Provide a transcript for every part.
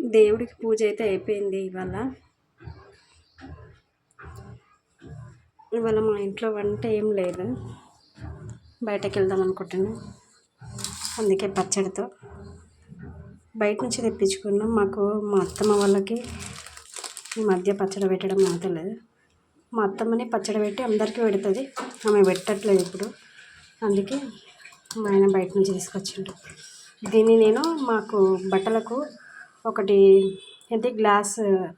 దేవుడికి పూజ అయితే అయిపోయింది ఇవాళ. ఇవాళ మా ఇంట్లో వంట ఏం లేదు. బయటకు వెళ్దాం అనుకుంటున్నాం. అందుకే పచ్చడితో. బయట నుంచి తెప్పించుకున్నాం. మాకు మా అత్తమ్మ వాళ్ళకి ఈ మధ్య పచ్చడి పెట్టడం అవుతలేదు మా అత్తమ్మని పచ్చడి పెట్టి అందరికీ పెడుతుంది. ఆమె పెట్టట్లేదు ఇప్పుడు. అందుకే మా ఆయన బయట నుంచి తీసుకొచ్చిండు. దీన్ని నేను మాకు బట్టలకు ఒకటి అయితే గ్లాస్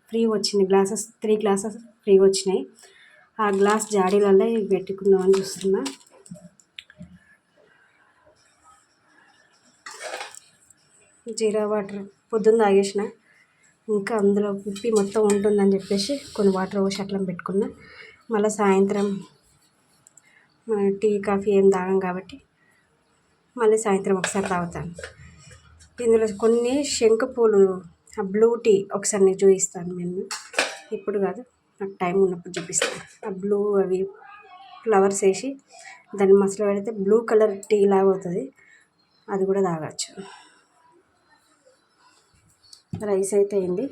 ఫ్రీ వచ్చింది. గ్లాసెస్ త్రీ గ్లాసెస్ ఫ్రీ వచ్చినాయి. ఆ గ్లాస్ జాడీలలో ఇవి పెట్టుకుందామని చూస్తున్నా. జీరా వాటర్ పొద్దున్న తాగేసిన. ఇంకా అందులో ఉప్పి మొత్తం ఉంటుందని చెప్పేసి కొన్ని వాటర్ పోసి అట్లా పెట్టుకున్నా. మళ్ళీ సాయంత్రం టీ కాఫీ ఏం తాగం కాబట్టి మళ్ళీ సాయంత్రం ఒకసారి తాగుతాను. ఇందులో కొన్ని శంఖపూలు ఆ బ్లూ టీ ఒకసారి నేను చూపిస్తాను నేను ఇప్పుడు కాదు నాకు టైం ఉన్నప్పుడు చూపిస్తాను. ఆ బ్లూ అవి ఫ్లవర్స్ వేసి దాన్ని మసలు పెడితే బ్లూ కలర్ టీ లాగా అవుతుంది. అది కూడా తాగచ్చు. రైస్ అయితే అయింది.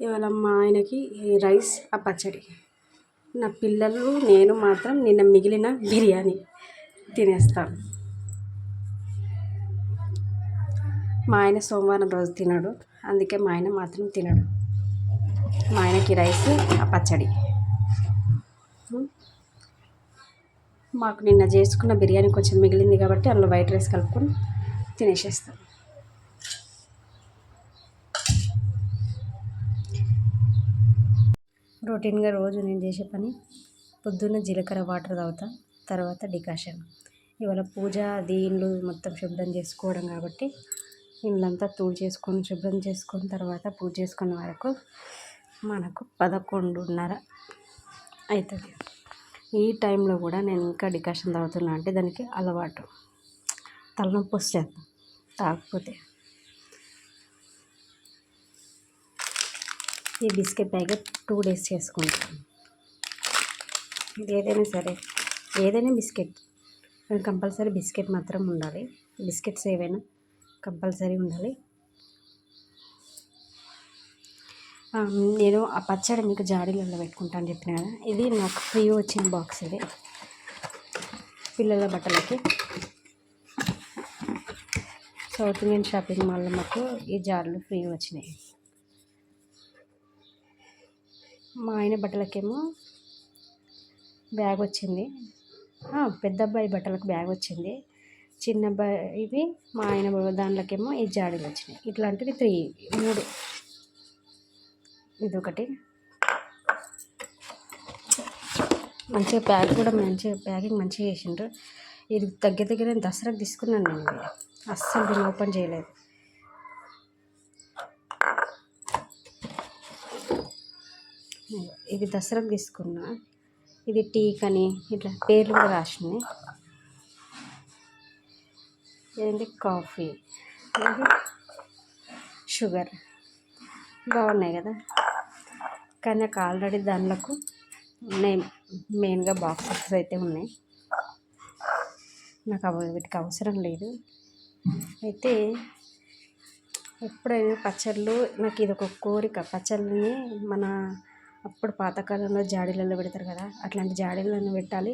ఇవాళ మా ఆయనకి ఈ రైస్ ఆ పచ్చడి. నా పిల్లలు నేను మాత్రం నిన్న మిగిలిన బిర్యానీ. తినేస్తాను మా ఆయన సోమవారం రోజు తినడు. అందుకే మా ఆయన మాత్రం తినడు. మా ఆయనకి రైస్ ఆ పచ్చడి. మాకు నిన్న చేసుకున్న బిర్యానీ కొంచెం మిగిలింది కాబట్టి అందులో వైట్ రైస్ కలుపుకొని తినేసేస్తాం. రొటీన్గా రోజు నేను చేసే పని పొద్దున్న జీలకర్ర వాటర్ తాగుతా. తర్వాత డికాషన్. ఇవాళ పూజ అది ఇల్లు మొత్తం శుభ్రం చేసుకోవడం కాబట్టి ఇల్లంతా తూడు చేసుకొని శుభ్రం చేసుకున్న తర్వాత పూజ చేసుకున్న వరకు మనకు పదకొండున్నర అవుతుంది ఈ టైంలో కూడా నేను ఇంకా డికాషన్ తాగుతున్నా అంటే దానికి అలవాటు. తలనొప్పి వస్తుంది. తాగకపోతే ఈ బిస్కెట్ ప్యాకెట్ టూ డేస్ చేసుకుంటాను ఏదైనా సరే. ఏదైనా బిస్కెట్. కంపల్సరీ బిస్కెట్ మాత్రం ఉండాలి. బిస్కెట్స్ ఏవైనా కంపల్సరీ ఉండాలి. నేను ఆ పచ్చడి మీకు జాడీలలో పెట్టుకుంటాను చెప్పిన కదా ఇది నాకు ఫ్రీ వచ్చిన బాక్స్ ఇది. పిల్లల బట్టలకి. సౌత్ ఇండియన్ షాపింగ్ మాల్లో మాకు ఈ జాడీలు ఫ్రీ వచ్చినాయి. మా ఆయన బట్టలకేమో బ్యాగ్ వచ్చింది. పెద్ద అబ్బాయి బట్టలకు బ్యాగ్ వచ్చింది. చిన్న అబ్బాయి ఇవి మా ఆయన దాంట్లోకేమో ఈ జాడీలు వచ్చినాయి. ఇట్లాంటివి త్రీ మూడు. ఇది ఒకటి మంచిగా ప్యాక్ కూడా మంచిగా ప్యాకింగ్ మంచిగా చేసిండ్రు. ఇది దగ్గర దగ్గర దసరాకు తీసుకున్నాను నేను ఇది అస్సలు దీన్ని ఓపెన్ చేయలేదు. ఇది దసరాకు తీసుకున్నా. ఇది టీ అని ఇట్లా పేర్లు కూడా రాసినాయి ఏంటి కాఫీ. ఇది షుగర్. బాగున్నాయి కదా? కానీ నాకు ఆల్రెడీ దానిలకు ఉన్నాయి. మెయిన్గా బాక్సెస్ అయితే ఉన్నాయి. నాకు అవి వీటికి అవసరం లేదు. అయితే ఎప్పుడైనా పచ్చళ్ళు నాకు ఇది ఒక కోరిక. పచ్చళ్ళని మన అప్పుడు పాతకాలంలో జాడీలలో పెడతారు కదా అట్లాంటి జాడీలను పెట్టాలి.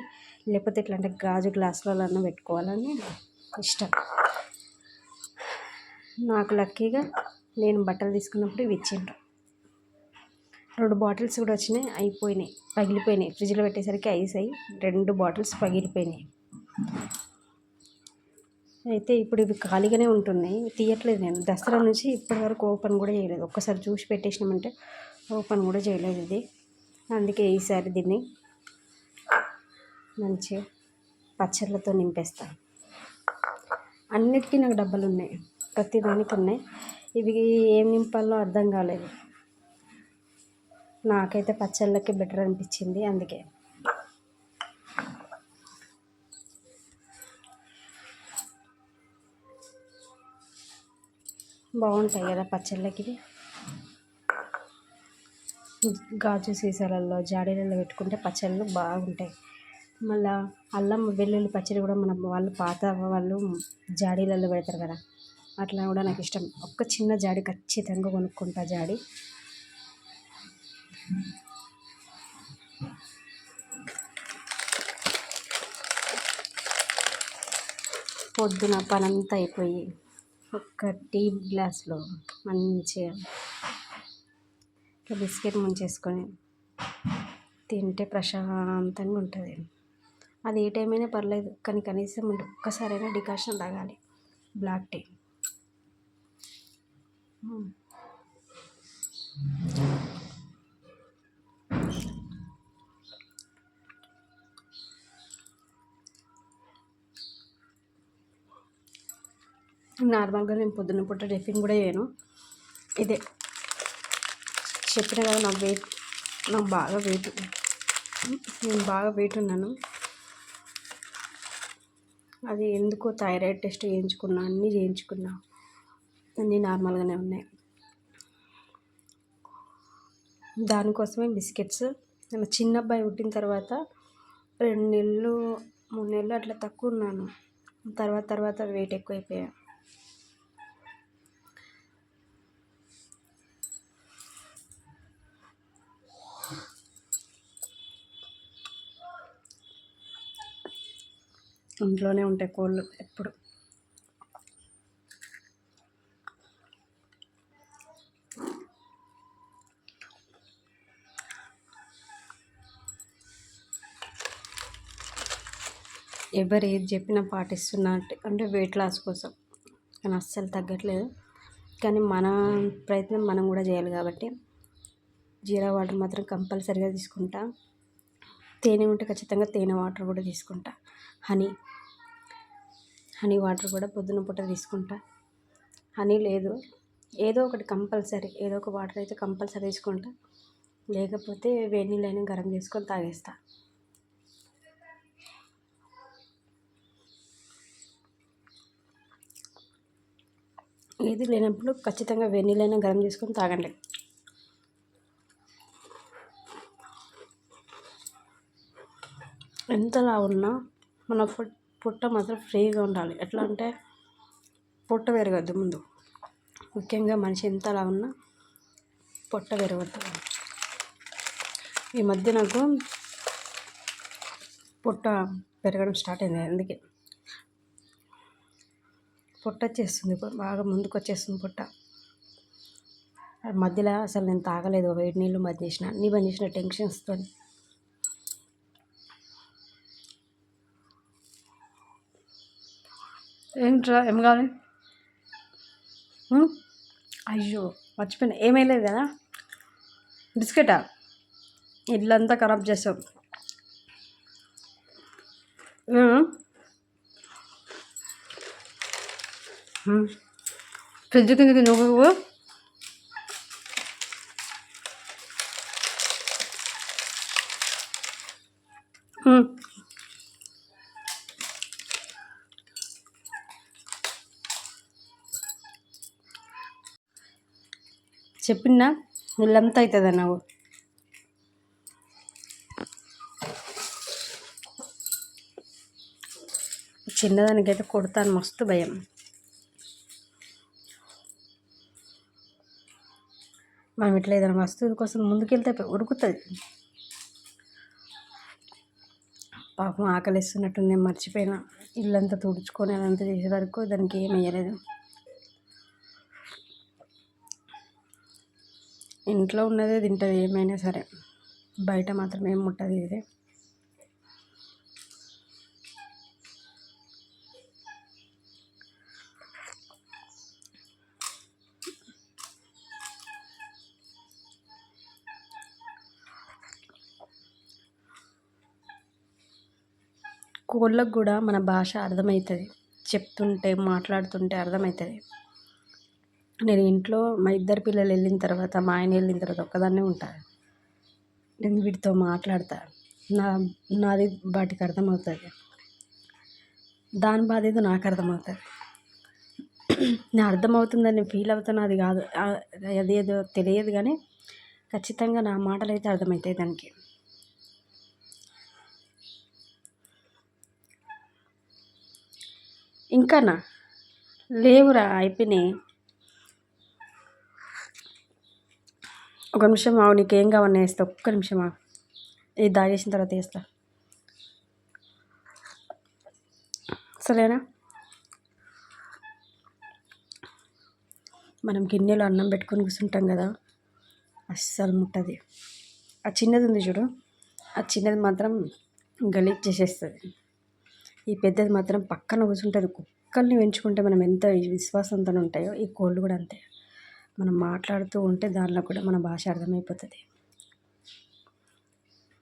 లేకపోతే ఇట్లాంటి గాజు గ్లాసులలో పెట్టుకోవాలని ఇష్టం. నాకు లక్కీగా నేను బట్టలు తీసుకున్నప్పుడు ఇవి ఇచ్చిండ్రు. రెండు బాటిల్స్ కూడా వచ్చినాయి అయిపోయినాయి పగిలిపోయినాయి. ఫ్రిడ్జ్లో పెట్టేసరికి ఐస్ అయ్యి రెండు బాటిల్స్ పగిలిపోయినాయి. అయితే ఇప్పుడు ఇవి ఖాళీగానే ఉంటున్నాయి. తీయట్లేదు నేను. దసరా నుంచి ఇప్పటివరకు ఓపెన్ కూడా చేయలేదు. ఒక్కసారి చూసి పెట్టేసినామంటే ఓపెన్ కూడా చేయలేదు ఇది. అందుకే ఈసారి దీన్ని మంచిగా పచ్చళ్ళతో నింపేస్తాను అన్నిటికీ నాకు డబ్బులు ఉన్నాయి. ప్రతి దానికి ఉన్నాయి. ఇవి ఏం నింపాలో అర్థం కాలేదు. నాకైతే పచ్చళ్ళకి బెటర్ అనిపించింది అందుకే. బాగుంటాయి కదా పచ్చళ్ళకి. గాజు సీసాలలో జాడీలలో పెట్టుకుంటే పచ్చళ్ళు బాగుంటాయి. మళ్ళా అల్లం వెల్లుల్లి పచ్చడి కూడా మన వాళ్ళు పాత వాళ్ళు జాడీలలో పెడతారు కదా అట్లా కూడా నాకు ఇష్టం. ఒక్క చిన్న జాడి ఖచ్చితంగా కొనుక్కుంటా జాడి. పొద్దున పనంతా అయిపోయి ఒక టీ గ్లాస్లో మంచిగా ఇట్లా బిస్కెట్ ముంచేసుకొని తింటే ప్రశాంతంగా ఉంటుంది. అది ఏ టైం అయినా పర్లేదు కానీ కనీసం ఒక్కసారైనా డికాషన్ తాగాలి. బ్లాక్ టీ నార్మల్గా నేను పొద్దున్న పూట టిఫిన్ కూడా చేయను. ఇదే. చెప్పిన కదా నా వెయిట్ నాకు బాగా వెయిట్ నేను బాగా వెయిట్ ఉన్నాను. అది ఎందుకో థైరాయిడ్ టెస్ట్ చేయించుకున్నా అన్నీ చేయించుకున్నా. అన్నీ నార్మల్గానే ఉన్నాయి. దానికోసమే బిస్కెట్స్ నేను చిన్న అబ్బాయి పుట్టిన తర్వాత రెండు నెలలు మూడు నెలలు అట్లా తక్కువ ఉన్నాను. తర్వాత తర్వాత వెయిట్ ఎక్కువైపోయా. ఇంట్లోనే ఉంటాయి కోళ్ళు ఎప్పుడు. ఎవరు ఏది చెప్పినా పాటిస్తున్నా అంటే అంటే వెయిట్ లాస్ కోసం. కానీ అస్సలు తగ్గట్లేదు. కానీ మన ప్రయత్నం మనం కూడా చేయాలి కాబట్టి జీరా వాటర్ మాత్రం కంపల్సరీగా తీసుకుంటా. తేనె ఉంటే ఖచ్చితంగా తేనె వాటర్ కూడా తీసుకుంటా. హనీ హనీ వాటర్ కూడా పొద్దున పూట తీసుకుంటా. హనీ లేదు. ఏదో ఒకటి కంపల్సరీ ఏదో ఒక వాటర్ అయితే కంపల్సరీ తీసుకుంటా. లేకపోతే వేడి నీళ్ళైనా గరం చేసుకొని తాగేస్తా. ఏది లేనప్పుడు ఖచ్చితంగా వేడి నీళ్ళైనా గరం చేసుకొని తాగండి. ఎంతలా ఉన్నా మన ఫుడ్ పుట్ట మాత్రం ఫ్రీగా ఉండాలి. ఎట్లా అంటే పొట్ట పెరగద్దు ముందు. ముఖ్యంగా మనిషి ఎంతలా ఉన్నా పొట్ట పెరగద్దు. ఈ మధ్య నాకు పొట్ట పెరగడం స్టార్ట్ అయింది అందుకే. పొట్ట వచ్చేస్తుంది బాగా ముందుకు వచ్చేస్తుంది పొట్ట. మధ్యలో అసలు నేను తాగలేదు వేడి నీళ్ళు మధ్య చేసిన అన్నీ బంద్ చేసిన టెన్షన్స్తో ఏంట్రా ఏం కావాలి? అయ్యో మర్చిపోయినా. ఏమైలేదు కదా బిస్కెటా? ఇల్లంతా ఖరాబ్ చేసాం. ఫ్రిడ్జ్ కిందకి నువ్వు? చెప్పినా ఇల్లంతా అవుతుంది అన్నావు. చిన్నదానికైతే కొడతాను మస్తు భయం. మనం ఇట్లా ఏదైనా వస్తువు కోసం ముందుకెళ్తే ఉరుకుతుంది. పాపం ఆకలిస్తున్నట్టుంది నేను మర్చిపోయినా. ఇల్లంతా తుడుచుకొని అదంతా చేసే వరకు దానికి ఏం వేయలేదు. ఇంట్లో ఉన్నదే తింటుంది ఏమైనా సరే. బయట మాత్రం ఏం ముట్టదు ఇదే. కోళ్ళకు కూడా మన భాష అర్థమవుతుంది. చెప్తుంటే మాట్లాడుతుంటే అర్థమవుతుంది. నేను ఇంట్లో మా ఇద్దరు పిల్లలు వెళ్ళిన తర్వాత మా ఆయన వెళ్ళిన తర్వాత ఒక్కదాన్నే ఉంటాను నేను వీటితో మాట్లాడతా. నా నాది వాటికి అర్థమవుతుంది. దాని బాధ ఏదో నాకు అర్థమవుతుంది. నేను అర్థమవుతుందని ఫీల్ అవుతున్నా అది కాదు అదేదో తెలియదు కానీ ఖచ్చితంగా నా మాటలు అయితే అర్థమవుతాయి దానికి. ఇంకానా లేవురా అయిపోయినాయి. ఒక నిమిషం ఆవు నీకేం కావాలని వేస్తా ఒక్క నిమిషం ఆగు. ఇది దాగేసిన తర్వాత వేస్తా. సరేనా? మనం గిన్నెలో అన్నం పెట్టుకొని కూర్చుంటాం కదా అస్సలు ముట్టది. ఆ చిన్నది ఉంది చూడు. ఆ చిన్నది మాత్రం గలీజ్ చేసేస్తుంది. ఈ పెద్దది మాత్రం పక్కన కూర్చుంటుంది. కుక్కల్ని పెంచుకుంటే మనం ఎంత విశ్వాసంతో ఉంటాయో ఈ కోళ్ళు కూడా అంతే. మనం మాట్లాడుతూ ఉంటే దానిలో కూడా మన భాష అర్థమైపోతుంది.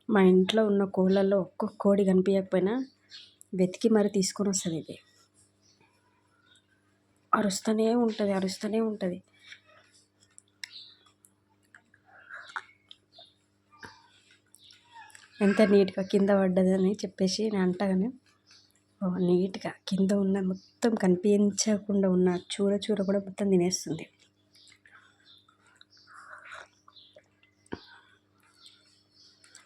మా ఇంట్లో ఉన్న కోళ్ళల్లో ఒక్క కోడి కనిపించకపోయినా వెతికి మరి తీసుకొని వస్తుంది ఇది. అరుస్తూనే ఉంటుంది అరుస్తూనే ఉంటుంది. ఎంత నీట్గా కింద పడ్డదని చెప్పేసి నేను అంటగానే నీట్గా కింద ఉన్న మొత్తం కనిపించకుండా ఉన్న చూర చూర కూడా మొత్తం తినేస్తుంది.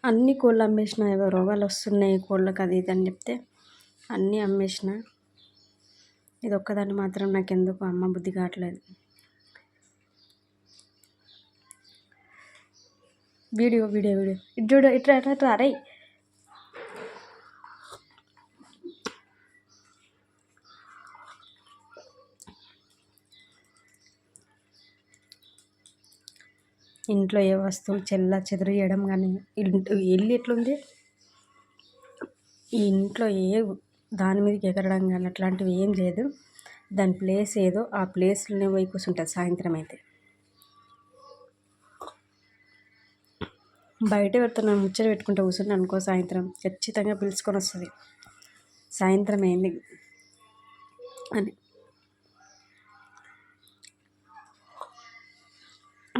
అన్ని కోళ్ళు అమ్మేసిన ఏవో రోగాలు వస్తున్నాయి కోళ్ళకి అది ఇది అని చెప్తే అన్నీ అమ్మేసిన. ఇది ఒక్కదాన్ని మాత్రం నాకు ఎందుకు అమ్మ బుద్ధి కావట్లేదు. Video video video. ఇటు చూడు ఇట్రా ఇట్లా అరే ఇంట్లో ఏ వస్తువులు చెల్ల చెదరు చేయడం కానీ ఇల్లు ఎట్లుంది? ఈ ఇంట్లో ఏ దాని మీదకి ఎగరడం కానీ అట్లాంటివి ఏం లేదు. దాని ప్లేస్ ఏదో ఆ ప్లేస్లోనే పోయి కూర్చుంటుంది సాయంత్రం అయితే. బయట పెడుతున్నా ముచ్చట పెట్టుకుంటూ కూర్చుని అనుకో సాయంత్రం ఖచ్చితంగా పిలుచుకొని వస్తుంది. సాయంత్రం అయింది. అని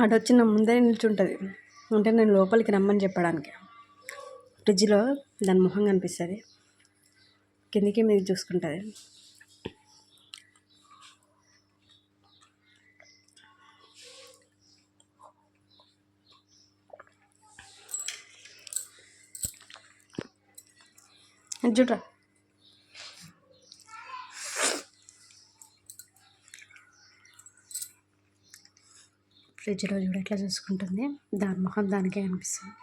ఆడొచ్చి నా ముందే నిల్చుంటుంది. అంటే నేను లోపలికి రమ్మని చెప్పడానికి. ఫ్రిడ్జ్లో దాని ముఖం కనిపిస్తుంది. కిందికి మీద చూసుకుంటుంది. చూడరా ఫ్రిడ్జ్లో చూడ ఎట్లా చూసుకుంటుంది. దాని ముఖం దానికే అనిపిస్తుంది.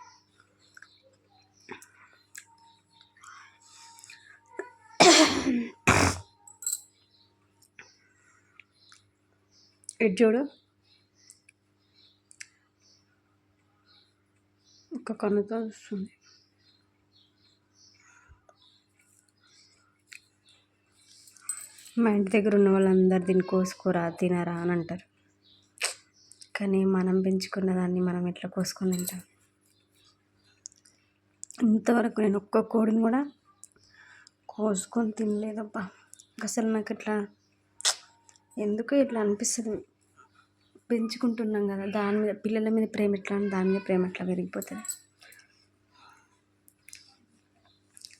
ఇటు చూడు. ఒక కన్నుతో వస్తుంది మా ఇంటి దగ్గర ఉన్న వాళ్ళందరూ దీన్ని కోసుకోరా తినరా అని అంటారు. కానీ మనం పెంచుకున్న దాన్ని మనం ఎట్లా కోసుకొని తింటాం? ఇంతవరకు నేను ఒక్క కోడిని కూడా కోసుకొని తినలేదబ్బా. అసలు నాకు ఇట్లా ఎందుకో ఇట్లా అనిపిస్తుంది. పెంచుకుంటున్నాం కదా దాని మీద పిల్లల మీద ప్రేమ ఎట్లా దాని మీద ప్రేమ ఎట్లా పెరిగిపోతుంది?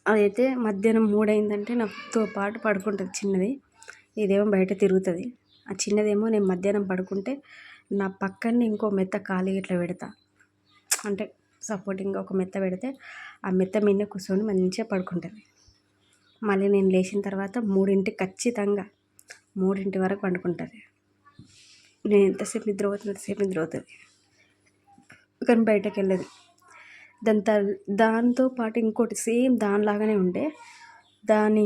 అదైతే మధ్యాహ్నం మూడైందంటే నాతో పాటు పడుకుంటుంది చిన్నది. ఇదేమో బయట తిరుగుతుంది. ఆ చిన్నదేమో నేను మధ్యాహ్నం పడుకుంటే నా పక్కనే ఇంకో మెత్త ఖాళీ ఇట్లా పెడతా. అంటే సపోర్టింగ్గా ఒక మెత్త పెడితే ఆ మెత్త మీదనే కూర్చొని మంచిగా పడుకుంటుంది. మళ్ళీ నేను లేచిన తర్వాత మూడింటికి ఖచ్చితంగా మూడింటి వరకు పండుకుంటుంది. నేను ఎంతసేపు నిద్రపోతుంది అంతసేపు నిద్రపోతుంది కానీ బయటకు వెళ్ళదు. దాని త దాంతో పాటు ఇంకోటి సేమ్ దానిలాగానే ఉండే. దాని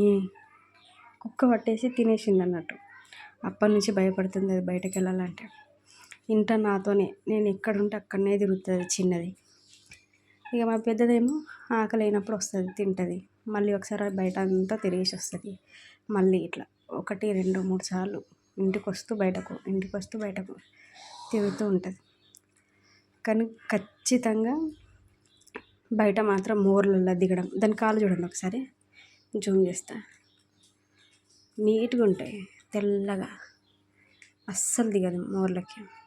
కుక్క పట్టేసి తినేసింది అన్నట్టు. అప్పటి నుంచి భయపడుతుంది అది బయటకు వెళ్ళాలంటే. ఇంట నాతోనే. నేను ఎక్కడుంటే అక్కడనే తిరుగుతుంది చిన్నది. ఇక మా పెద్దదేమో ఆకలి అయినప్పుడు వస్తుంది తింటుంది. మళ్ళీ ఒకసారి బయట అంతా తిరిగేసి వస్తుంది. మళ్ళీ ఇట్లా ఒకటి రెండు మూడు సార్లు ఇంటికి వస్తూ బయటకు ఇంటికి వస్తూ బయటకు తిరుగుతూ ఉంటుంది. కానీ ఖచ్చితంగా బయట మాత్రం మోర్లలో దిగడం. దాని కాలు చూడండి ఒకసారి. జూమ్ చేస్తా. నీట్గా ఉంటాయి తెల్లగా. అస్సలు దిగదు మోర్లకి.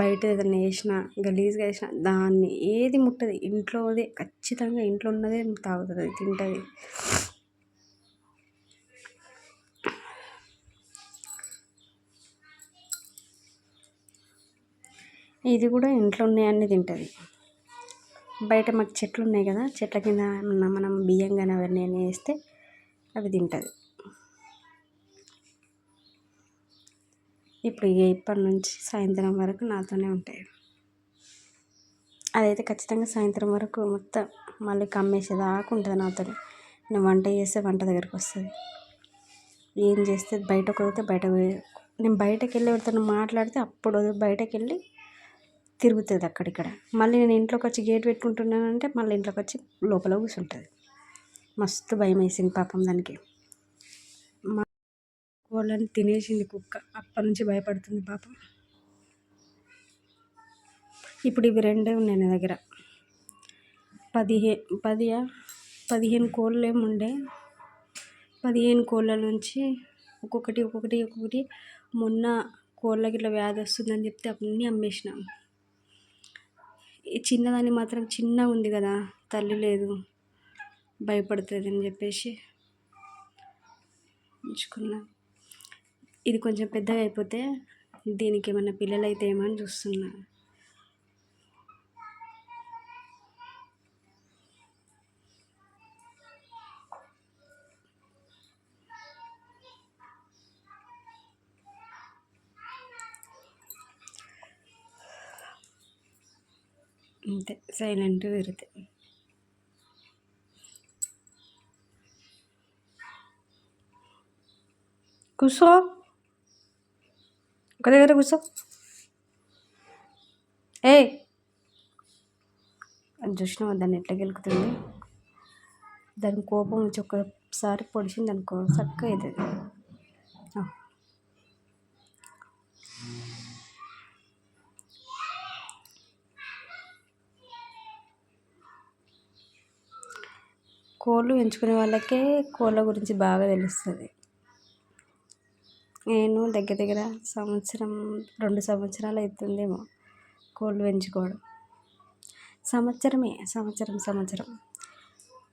బయట ఏదైనా వేసినా గలీజ్గా వేసినా దాన్ని ఏది ముట్టదు. ఇంట్లోదే ఖచ్చితంగా ఇంట్లో ఉన్నదే తాగుతుంది తింటుంది. ఇది కూడా ఇంట్లో ఉన్నాయన్నీ తింటుంది. బయట మాకు చెట్లు ఉన్నాయి కదా చెట్ల కింద మనం బియ్యం కానీ అవన్నీ వేస్తే అవి తింటుంది. ఇప్పుడు ఇప్పటి నుంచి సాయంత్రం వరకు నాతోనే ఉంటాయి. అదైతే ఖచ్చితంగా సాయంత్రం వరకు మొత్తం మళ్ళీ కమ్మేసేదాకా ఉంటుంది నాతో నేను వంట చేస్తే వంట దగ్గరికి వస్తుంది. ఏం చేస్తే బయటకు వదిలితే బయట నేను బయటకు వెళ్ళి ఎవరితో మాట్లాడితే అప్పుడు బయటకు వెళ్ళి తిరుగుతుంది అక్కడిక్కడ. మళ్ళీ నేను ఇంట్లోకి వచ్చి గేట్ పెట్టుకుంటున్నానంటే మళ్ళీ ఇంట్లోకి వచ్చి లోపల కూర్చుంటుంది మస్తు భయం వేసింది పాపం దానికి. కోళ్ళని తినేసింది కుక్క. అప్పటి నుంచి భయపడుతుంది పాపం. ఇప్పుడు ఇవి రెండే ఉన్నాయి నా దగ్గర. పదిహే పది పదిహేను కోళ్ళు ఏముండే ఉండే. పదిహేను కోళ్ళ నుంచి ఒక్కొక్కటి ఒక్కొక్కటి ఒక్కొక్కటి మొన్న కోళ్ళకి ఇట్లా వ్యాధి వస్తుందని చెప్తే అన్నీ అమ్మేసినాం. ఈ చిన్నదాన్ని మాత్రం చిన్నగా ఉంది కదా తల్లి లేదు భయపడుతుంది అని చెప్పేసి ఉంచుకున్నాను ఇది కొంచెం పెద్దగా అయిపోతే దీనికి ఏమన్నా పిల్లలు అయితే ఏమో అని చూస్తున్నా. అంతే సైలెంట్ తిరిగితే కూర్చో ఒక దగ్గర కూర్చో ఏ అది చూసినావా దాన్ని ఎట్లా గెలుకుతుంది దాని కోపం వచ్చి ఒకసారి పొడిచింది అనుకో చక్కగా అవుతుంది కోళ్ళు ఎంచుకునే వాళ్ళకే కోళ్ళ గురించి బాగా తెలుస్తుంది నేను దగ్గర దగ్గర సంవత్సరం రెండు సంవత్సరాలు అవుతుందేమో కోళ్ళు పెంచుకోవడం. సంవత్సరమే సంవత్సరం సంవత్సరం.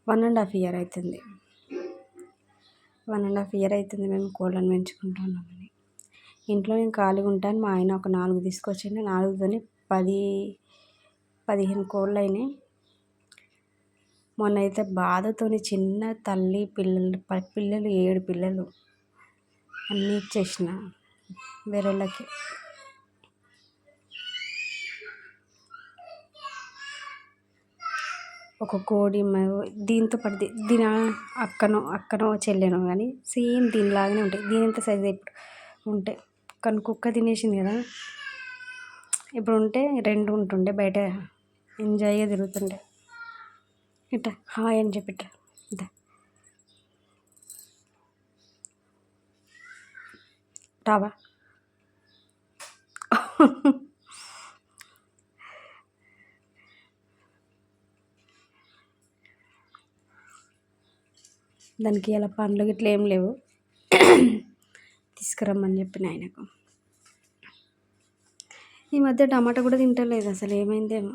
వన్ అండ్ హాఫ్ ఇయర్ అవుతుంది వన్ అండ్ హాఫ్ ఇయర్ అవుతుంది మేము కోళ్ళను పెంచుకుంటున్నామని ఇంట్లో నేను ఖాళీగా ఉంటాను. మా ఆయన ఒక నాలుగు తీసుకొచ్చిండు. నాలుగుతోనే పది పదిహేను కోళ్ళు అయినాయి మొన్న అయితే బాధతోని చిన్న తల్లి పిల్లలు పిల్లలు ఏడు పిల్లలు అన్నీ ఇచ్చేసిన వేరేళ్ళకి. ఒక కోడి దీంతో పాటు దీని అక్కనో అక్కనో చెల్లెనో కానీ సేమ్ దీనిలాగానే ఉంటాయి. దీని ఎంత సైజ్ ఇప్పుడు? ఉంటే కానీ కుక్క తినేసింది కదా. ఇప్పుడు ఉంటే రెండు ఉంటుండే బయట ఎంజాయ్గా తిరుగుతుండే. ఇట్లా హాయ్ అని చెప్పిట్రా. ఇట్ట టావా దానికి ఇలా పండ్లు గిట్ల ఏం లేవు. తీసుకురమ్మని చెప్పిన ఆయనకు. ఈ మధ్య టమాటా కూడా తింటలేదు అసలు ఏమైందేమో.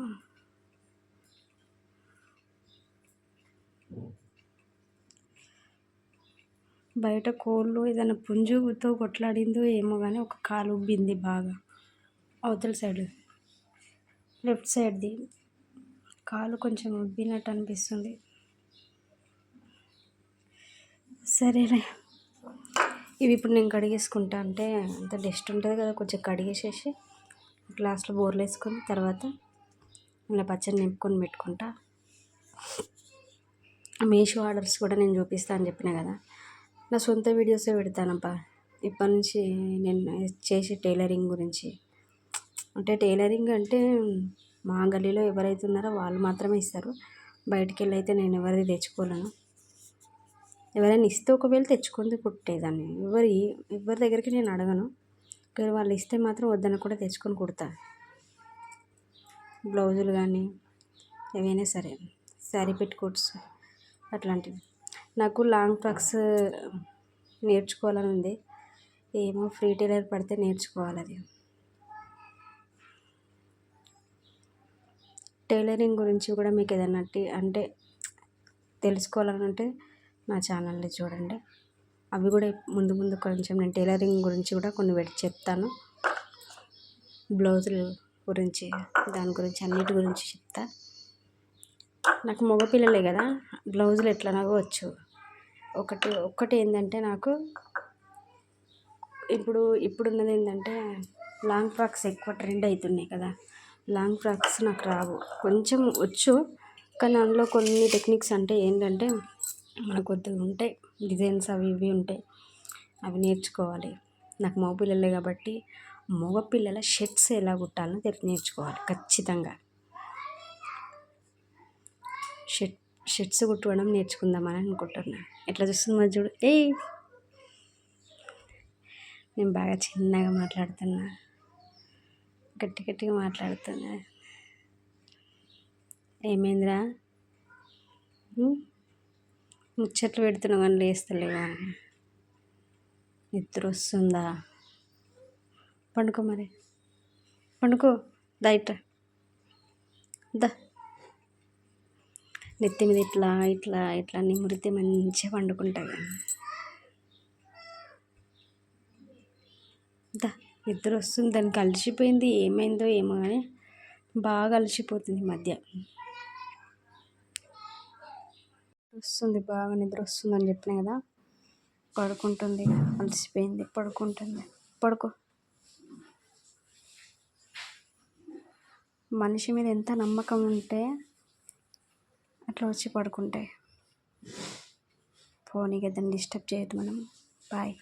బయట కోళ్ళు ఏదైనా పుంజుతో కొట్లాడిందో ఏమో కానీ ఒక కాలు ఉబ్బింది బాగా. అవతల సైడ్ లెఫ్ట్ సైడ్ది కాలు కొంచెం ఉబ్బినట్టు అనిపిస్తుంది. సరేలే. ఇవి ఇప్పుడు నేను కడిగేసుకుంటా అంటే అంత డస్ట్ ఉంటుంది కదా కొంచెం కడిగేసేసి గ్లాస్లో బోర్లు వేసుకొని తర్వాత ఇలా పచ్చడి నింపుకొని పెట్టుకుంటా. మీషో ఆర్డర్స్ కూడా నేను చూపిస్తాను అని చెప్పిన కదా. నా సొంత వీడియోసే పెడతానబ్బా. ఇప్పటి నుంచి నేను చేసే టైలరింగ్ గురించి. అంటే టైలరింగ్ అంటే మా గల్లీలో ఎవరైతే ఉన్నారో వాళ్ళు మాత్రమే ఇస్తారు. బయటికి వెళ్ళి అయితే నేను ఎవరిది తెచ్చుకోలేను. ఎవరైనా ఇస్తే ఒకవేళ తెచ్చుకొని కుట్టేదాన్ని. ఎవరి ఎవరి దగ్గరికి నేను అడగను. ఒకవేళ వాళ్ళు ఇస్తే మాత్రం వద్దని కూడా తెచ్చుకొని కుడతా. బ్లౌజులు కానీ ఏవైనా సరే శారీ పెట్టుకోట్స్ అట్లాంటివి. నాకు లాంగ్ ఫ్రాక్స్ నేర్చుకోవాలని ఉంది ఏమో ఫ్రీ టైలర్ పడితే నేర్చుకోవాలి అది. టైలరింగ్ గురించి కూడా మీకు ఏదైనా అంటే తెలుసుకోవాలనంటే నా ఛానల్ని చూడండి. అవి కూడా ముందు ముందు కొంచెం నేను టైలరింగ్ గురించి కూడా కొన్ని పెట్టి చెప్తాను. బ్లౌజులు గురించి దాని గురించి అన్నిటి గురించి చెప్తా. నాకు మగపిల్లలే కదా బ్లౌజులు ఎట్లనగో వచ్చు ఒకటి ఒక్కటి ఏంటంటే నాకు ఇప్పుడు ఇప్పుడున్నది ఏంటంటే లాంగ్ ఫ్రాక్స్ ఎక్కువ ట్రెండ్ అవుతున్నాయి కదా. లాంగ్ ఫ్రాక్స్ నాకు రావు. కొంచెం వచ్చు కానీ అందులో కొన్ని టెక్నిక్స్ అంటే ఏంటంటే మనకు కొద్దిగా ఉంటాయి. డిజైన్స్ అవి ఇవి ఉంటాయి. అవి నేర్చుకోవాలి. నాకు మగపిల్లలే కాబట్టి మగపిల్లల షర్ట్స్ ఎలా కుట్టాలో తెలి నేర్చుకోవాలి ఖచ్చితంగా. షర్ట్ షర్ట్స్ కుట్టడం నేర్చుకుందామని అనుకుంటున్నాను ఎట్లా చూస్తుంది చూడు. ఏ! నేను బాగా చిన్నగా మాట్లాడుతున్నా. గట్టి గట్టిగా మాట్లాడుతున్నా. ఏమైందిరా? ముచ్చట్లు పెడుతున్నావు కానీ లేస్తలేవా? నిద్ర వస్తుందా? పండుకో మరి. పండుకో. దా దా. నెత్తి మీద ఇట్లా ఇట్లా ఇట్లా నిమిరితే మంచిగా పండుకుంటుంది దా నిద్ర వస్తుంది. దానికి అలసిపోయింది ఏమైందో ఏమో కానీ బాగా అలసిపోతుంది ఈ మధ్య. వస్తుంది బాగా నిద్ర వస్తుంది అని చెప్పిన కదా. పడుకుంటుంది అలసిపోయింది పడుకుంటుంది. పడుకో. మనిషి మీద ఎంత నమ్మకం ఉంటే అట్లా వచ్చి పడుకుంటాయి ఫోన్ ఇక దాన్ని డిస్టర్బ్ చేయొద్దు మనం. బాయ్.